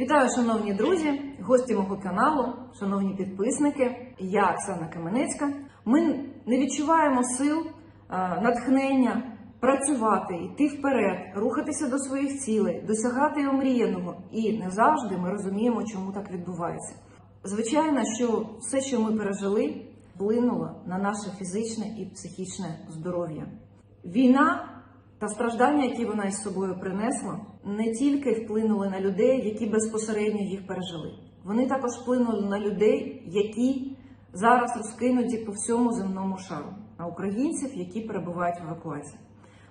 Вітаю, шановні друзі, гості мого каналу, шановні підписники. Я Оксана Каменецька. Ми не відчуваємо сил, е, натхнення працювати, йти вперед, рухатися до своїх цілей, досягати омріяного. І не завжди ми розуміємо, чому так відбувається. Звичайно, що все, що ми пережили, вплинуло на наше фізичне і психічне здоров'я. Війна та страждання, які вона із собою принесла, не тільки вплинули на людей, які безпосередньо їх пережили. Вони також вплинули на людей, які зараз розкинуті по всьому земному шару, на українців, які перебувають в евакуації.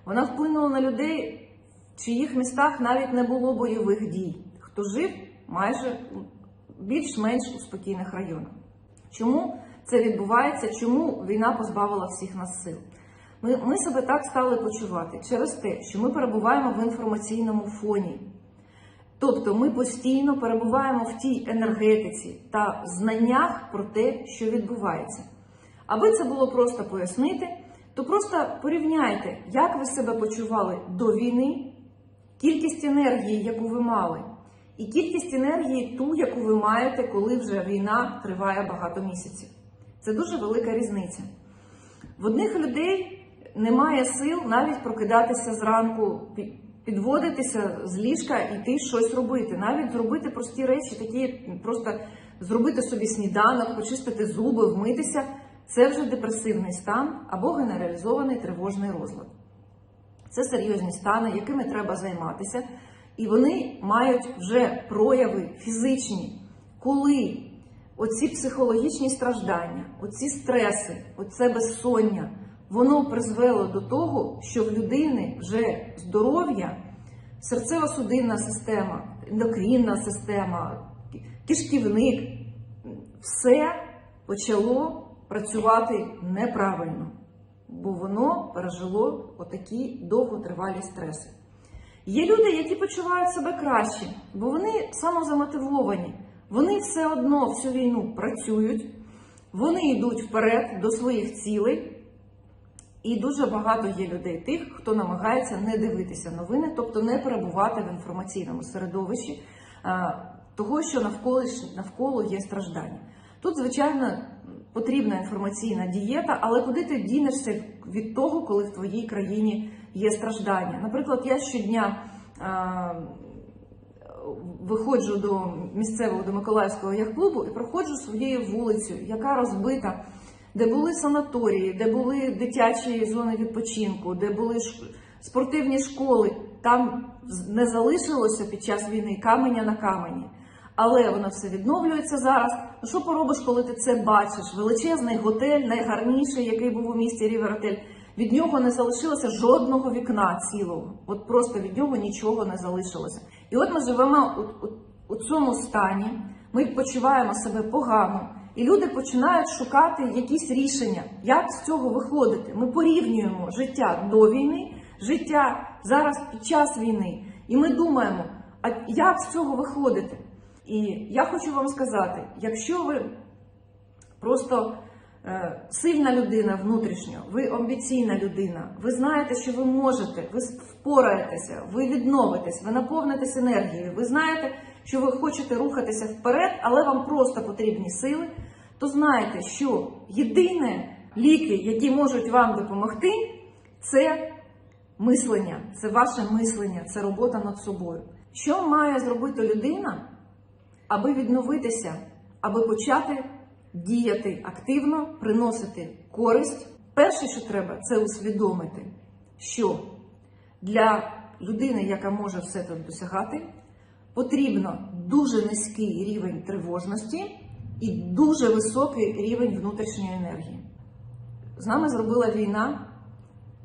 Вона вплинула на людей, в чиїх містах навіть не було бойових дій, хто жив майже більш-менш у спокійних районах. Чому це відбувається? Чому війна позбавила всіх нас сил? Ми, ми себе так стали почувати через те, що ми перебуваємо в інформаційному фоні. Тобто ми постійно перебуваємо в тій енергетиці та знаннях про те, що відбувається. Аби це було просто пояснити, то просто порівняйте, як ви себе почували до війни, кількість енергії, яку ви мали, і кількість енергії, ту, яку ви маєте, коли вже війна триває багато місяців. Це дуже велика різниця. В одних людей немає сил навіть прокидатися зранку, підводитися з ліжка і йти щось робити. Навіть зробити прості речі, такі просто зробити собі сніданок, почистити зуби, вмитися. Це вже депресивний стан або генералізований тривожний розлад. Це серйозні стани, якими треба займатися, і вони мають вже прояви фізичні, коли оці психологічні страждання, оці стреси, оце безсоння, воно призвело до того, що в людини вже здоров'я, серцево-судинна система, ендокрінна система, кишківник, все почало працювати неправильно, бо воно пережило отакі довготривалі стреси. Є люди, які почувають себе краще, бо вони самозамотивовані. Вони все одно всю війну працюють, вони йдуть вперед до своїх цілей. І дуже багато є людей тих, хто намагається не дивитися новини, тобто не перебувати в інформаційному середовищі того, що навколо, навколо є страждання. Тут, звичайно, потрібна інформаційна дієта, але куди ти дінешся від того, коли в твоїй країні є страждання? Наприклад, я щодня а, виходжу до місцевого до Миколаївського яхт-клубу і проходжу своєю вулицею, яка розбита, де були санаторії, де були дитячі зони відпочинку, де були спортивні школи. Там не залишилося під час війни каменя на камені. Але воно все відновлюється зараз. Ну що поробиш, коли ти це бачиш? Величезний готель, найгарніший, який був у місті Ріверотель. Від нього не залишилося жодного вікна цілого. От просто від нього нічого не залишилося. І от ми живемо у, у, у цьому стані. Ми почуваємо себе погано, і люди починають шукати якісь рішення, як з цього виходити. Ми порівнюємо життя до війни, життя зараз під час війни, і ми думаємо, а як з цього виходити? І я хочу вам сказати, якщо ви просто е, сильна людина внутрішньо, ви амбіційна людина, ви знаєте, що ви можете, ви впораєтеся, ви відновитесь, ви наповнитесь енергією, ви знаєте, що ви хочете рухатися вперед, але вам просто потрібні сили, то знайте, що єдине ліки, які можуть вам допомогти, це мислення, це ваше мислення, це робота над собою. Що має зробити людина, аби відновитися, аби почати діяти активно, приносити користь? Перше, що треба, це усвідомити, що для людини, яка може все це досягати, потрібно дуже низький рівень тривожності і дуже високий рівень внутрішньої енергії. З нами зробила війна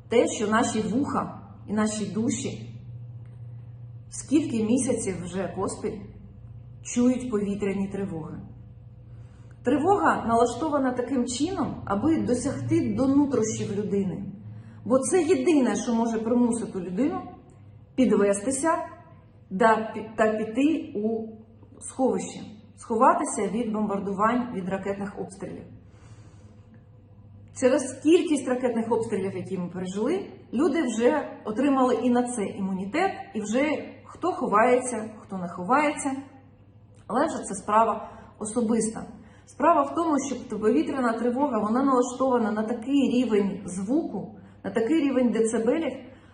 те, що наші вуха і наші душі скільки місяців вже поспіль чують повітряні тривоги. Тривога налаштована таким чином, аби досягти до нутрощів людини. Бо це єдине, що може примусити людину підвестися та піти у сховище, сховатися від бомбардувань від ракетних обстрілів. Через кількість ракетних обстрілів, які ми пережили, люди вже отримали і на це імунітет, і вже хто ховається, хто не ховається, Але вже це справа особиста. Справа в тому, що повітряна тривога вона налаштована на такий рівень звуку, на такий рівень децибелів,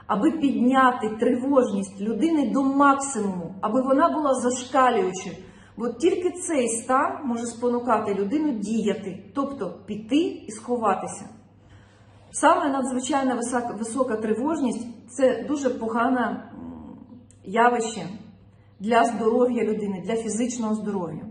аби підняти тривожність людини до максимуму, аби вона була зашкалюючою. Бо тільки цей стан може спонукати людину діяти, тобто піти і сховатися. Саме надзвичайно висока, висока тривожність це дуже погане явище для здоров'я людини, для фізичного здоров'я.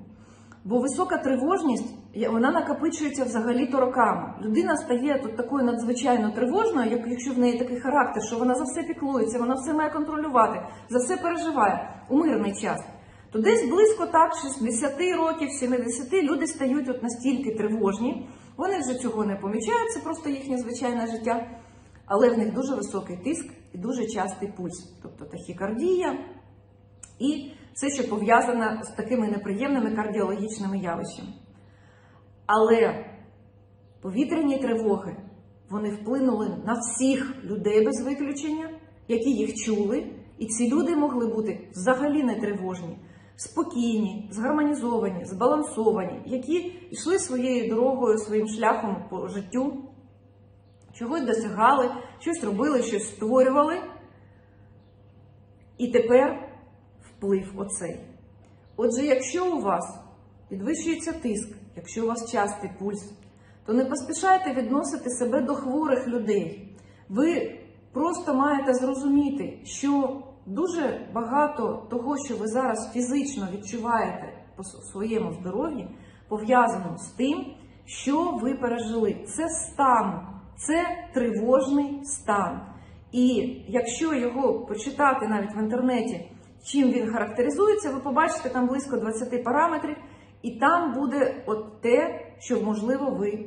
Бо висока тривожність вона накопичується взагалі-то роками. Людина стає тут такою надзвичайно тривожною, як якщо в неї такий характер, що вона за все піклується, вона все має контролювати, за все переживає у мирний час. То десь близько так, 60 років, 70 люди стають от настільки тривожні. Вони вже цього не помічають, це просто їхнє звичайне життя. Але в них дуже високий тиск і дуже частий пульс, тобто тахікардія, і все, що пов'язане з такими неприємними кардіологічними явищами. Але повітряні тривоги вони вплинули на всіх людей без виключення, які їх чули, і ці люди могли бути взагалі не тривожні, спокійні, згармонізовані, збалансовані, які йшли своєю дорогою, своїм шляхом по життю, чогось досягали, щось робили, щось створювали. І тепер вплив оцей. Отже, якщо у вас підвищується тиск, якщо у вас частий пульс, то не поспішайте відносити себе до хворих людей. Ви просто маєте зрозуміти, що дуже багато того, що ви зараз фізично відчуваєте по своєму здоров'ї, пов'язано з тим, що ви пережили. Це стан, це тривожний стан. І якщо його почитати навіть в інтернеті, чим він характеризується, ви побачите там близько 20 параметрів, і там буде от те, що можливо ви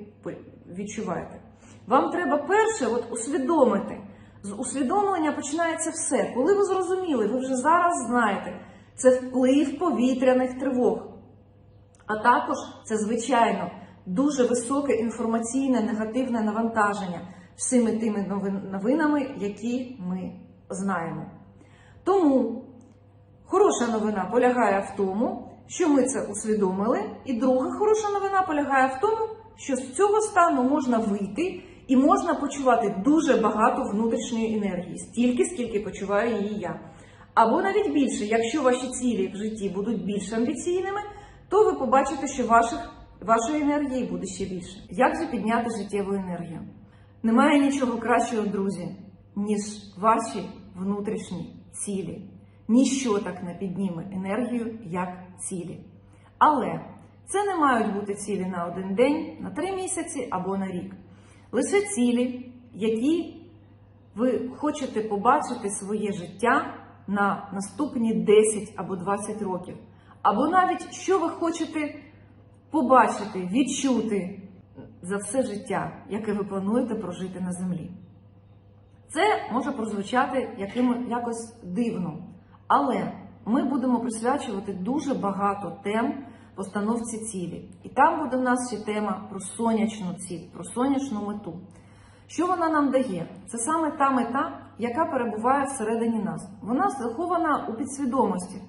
відчуваєте. Вам треба перше от усвідомити. З усвідомлення починається все. Коли ви зрозуміли, ви вже зараз знаєте, це вплив повітряних тривог. А також це, звичайно, дуже високе інформаційне негативне навантаження всіми тими новинами, які ми знаємо. Тому хороша новина полягає в тому, що ми це усвідомили, і друга хороша новина полягає в тому, що з цього стану можна вийти і можна почувати дуже багато внутрішньої енергії, стільки, скільки почуваю її я. Або навіть більше, якщо ваші цілі в житті будуть більш амбіційними, то ви побачите, що ваших, вашої енергії буде ще більше. Як же підняти життєву енергію? Немає нічого кращого, друзі, ніж ваші внутрішні цілі. Ніщо так не підніме енергію, як цілі. Але це не мають бути цілі на один день, на три місяці або на рік. Лише цілі, які ви хочете побачити своє життя на наступні 10 або 20 років. Або навіть що ви хочете побачити, відчути за все життя, яке ви плануєте прожити на землі. Це може прозвучати яким, якось дивно, але ми будемо присвячувати дуже багато тем постановці цілі. І там буде в нас ще тема про сонячну ціль, про сонячну мету. Що вона нам дає? Це саме та мета, яка перебуває всередині нас. Вона захована у підсвідомості.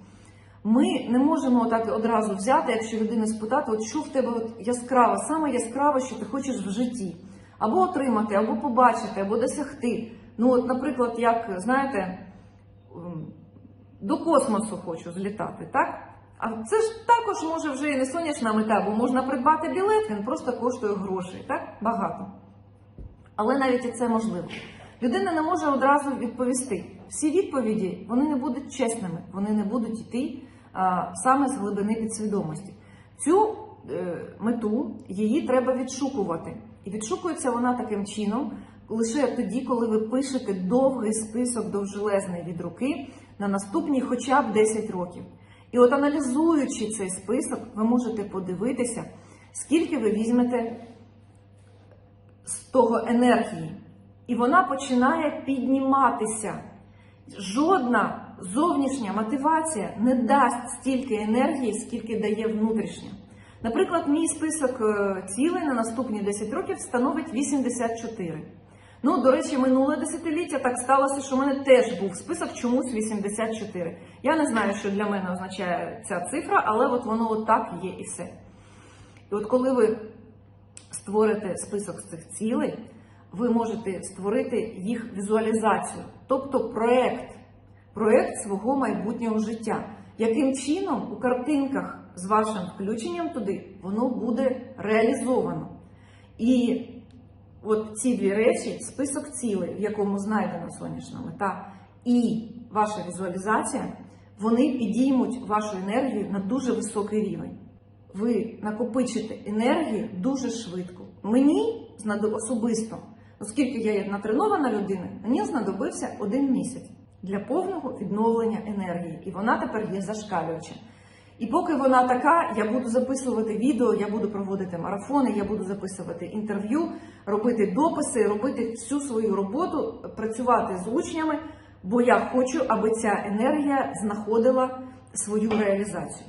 Ми не можемо так одразу взяти, якщо людину спитати, от що в тебе от яскраве, саме яскраве, що ти хочеш в житті, або отримати, або побачити, або досягти. Ну, от, наприклад, як знаєте, ем, до космосу хочу злітати, так? А це ж також може вже і не сонячна мета, бо можна придбати білет, він просто коштує грошей, так? Багато. Але навіть і це можливо. Людина не може одразу відповісти. Всі відповіді вони не будуть чесними, вони не будуть йти а, саме з глибини підсвідомості. Цю е, мету її треба відшукувати. І відшукується вона таким чином лише тоді, коли ви пишете довгий список довжелезний від руки на наступні хоча б 10 років. І от аналізуючи цей список, ви можете подивитися, скільки ви візьмете з того енергії. І вона починає підніматися. Жодна зовнішня мотивація не дасть стільки енергії, скільки дає внутрішня. Наприклад, мій список е, цілей на наступні 10 років становить 84. Ну, до речі, минуле десятиліття так сталося, що в мене теж був список чомусь 84. Я не знаю, що для мене означає ця цифра, але от воно от так є і все. І от коли ви створите список з цих цілей, ви можете створити їх візуалізацію, тобто проект, проект свого майбутнього життя. Яким чином у картинках з вашим включенням туди воно буде реалізовано. І от ці дві речі, список цілей, в якому знайдена сонячна мета, і ваша візуалізація, вони підіймуть вашу енергію на дуже високий рівень. Ви накопичите енергію дуже швидко. Мені особисто, оскільки я є натренована людина, мені знадобився один місяць для повного відновлення енергії, і вона тепер є зашкалююча. І поки вона така, я буду записувати відео, я буду проводити марафони, я буду записувати інтерв'ю, робити дописи, робити всю свою роботу, працювати з учнями, бо я хочу, аби ця енергія знаходила свою реалізацію.